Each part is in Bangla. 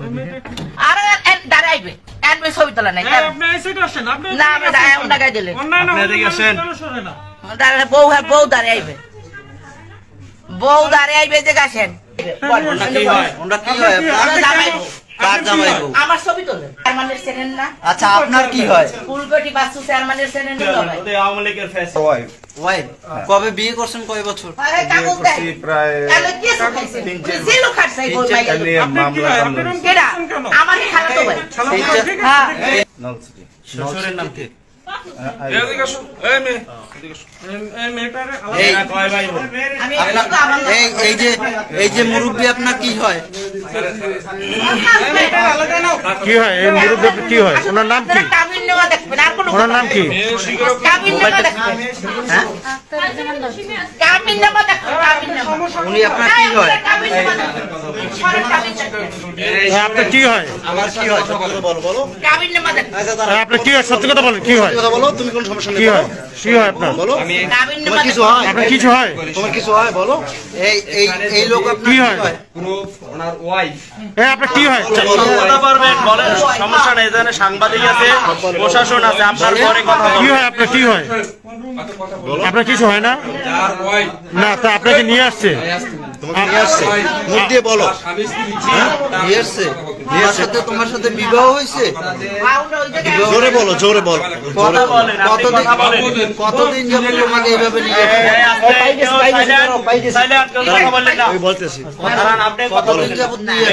আরে দাঁড়াইবে এনবে ছবি তোলা নাই হ্যাঁ, আপনি এই আসেন, আপনি না, আমি সাইডে অন্য গায়ে দিলে। আপনি এদিকে আসেন। কেন সরে না? দাঁড়ায় বউ হ্যাঁ বউ দাঁড়াইবে বউ দাঁড়াইবে যে গাছেন ওনার কি হয়? ওনার কি হয়? আপনার জামাই বউ। কার জামাই বউ? আমার ছবি তোলে। চেয়ারম্যানের চেনেন না? আচ্ছা আপনার কি হয়? ফুলকটি বাস্তু চেয়ারম্যানের চেনেন না আওয়ামী লীগের ফেস ওয়াইফ কবে বিয়ে করছেন কয় বছর? প্রায় কে হয়? এই যে- হ্যাঁ। শ্বশুরের নাম কি? এই মুরব্বী আপনার কি হয়। কি? হয়? এই মুরব্বী আপনার কি হয়? ওনার নাম কি? কাবিন নেওয়া দেখবেন আর কোনো ওনার নাম কি কাবিন নেওয়া দেখবেন হ্যাঁ কাবিন নেওয়া দেখবেন কাবিন নেওয়া উনি আপনার কি হয় হ্যাঁ, আপনার কি হয়? আমার কি হয়? বলো বলো কাবিন নেওয়া দেখবেন হ্যাঁ, আপনার কি হয়? সত্যি কথা বলেন কি হয়? কথা বলো তুমি কোন সমস্যা কি হয়? কি হয় আপনার? বলো। তোমার কিছু হয়? আপনার কিছু হয়? তোমার কিছু হয়? বলো। এই এই এই লোক কি কি হয়? হয় হ্যাঁ আপনার কি হয়? কথা পারবেন বলেন। সমস্যা নেই এখানে সাংবাদিক আছে প্রশাসন আছে আপনার পরে কথা কি হয়? আপনার কি হয়? আপনার কিছু হয় না? না তা আপনাকে নিয়ে আসছে। তোমাকে নিয়ে আসছে মুখ দিয়ে বলো নিয়ে আসছে তোমার সাথে তোমার সাথে বিবাহ হয়েছে জোরে বলো জোরে বলো কত বলেন, আপনি কতদিন কতদিন যাবত তোমাকে এইভাবে নিয়ে এই বলতেছি কতদিন যাবত নিয়ে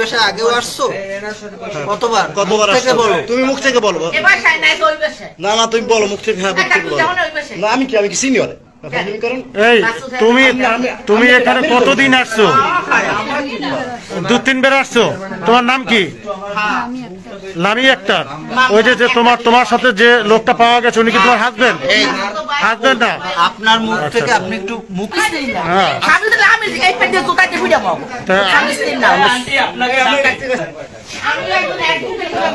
বাসায় আগেও আসছো কতবার কতবার থেকে বলো তুমি মুখ থেকে বলো ভাষায় ভাষায় না না তুমি বলো মুখ থেকে হ্যাঁ মুখ থেকে বলো ভাষায় না আমি কি আমি কি সিনিয়র এই তুমি তুমি এখানে কতদিন আসছো? দু তিনবার আসছো? তোমার নাম কি? লামি একটা ওই যে যে তোমার তোমার সাথে যে লোকটা পাওয়া গেছে উনি কি তোমার হাজবেন্ড এই হাজবেন্ড না? আপনার মুখ থেকে আপনি একটু মুখ হ্যাঁ। নাম আন্টি, আপনাকে আমি আমি একজন অ্যাডভোকেট হলাম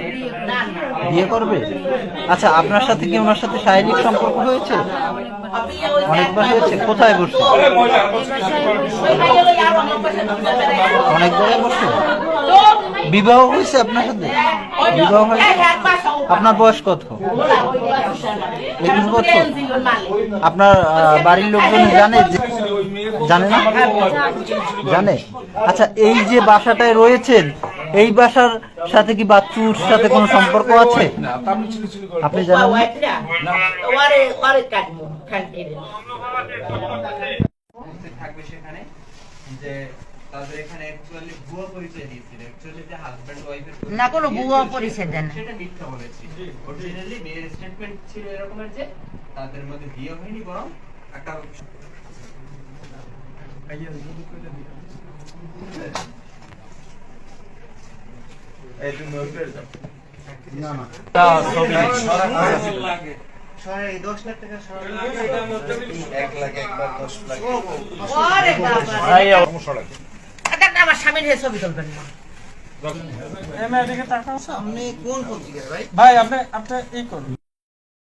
বিয়ে করবে? আচ্ছা আপনার সাথে কি ওনার সাথে শারীরিক সম্পর্ক হয়েছে? অনেকবার হয়েছে, কোথায় বসছে? অনেকবার বসছে? বিবাহ হয়েছে আপনার সাথে? বিবাহ হয়েছে? আপনার বয়স কত? একুশ বছর? আপনার বাড়ির লোকজন জানে জানে না? জানে? আচ্ছা এই যে বাসাটায় রয়েছেন এই বাসার সাথে কি বাচ্চুর সাথে কোনো সম্পর্ক আছে? আপনি জানেন না? ওয়ারে ওয়ারে কাটবো খান্তিরে থাকবে সেখানে যে তাদের এখানে অ্যাকচুয়ালি ভুয়া পরিচয় দিয়েছিল অ্যাকচুয়ালি যে হাজব্যান্ড ওয়াইফের না। কোনো বুয়া পরিচয় দেন সেটা মিথ্যা বলেছি। অরিজিনালি মেয়ের স্টেটমেন্ট ছিল এরকমের যে তাদের মধ্যে বিয়ে হয়নি বরং একটা আমার স্বামীর ছবি তুলবেন না কোন পত্রিকা ভাই ভাই আপনি আপনি ই করুন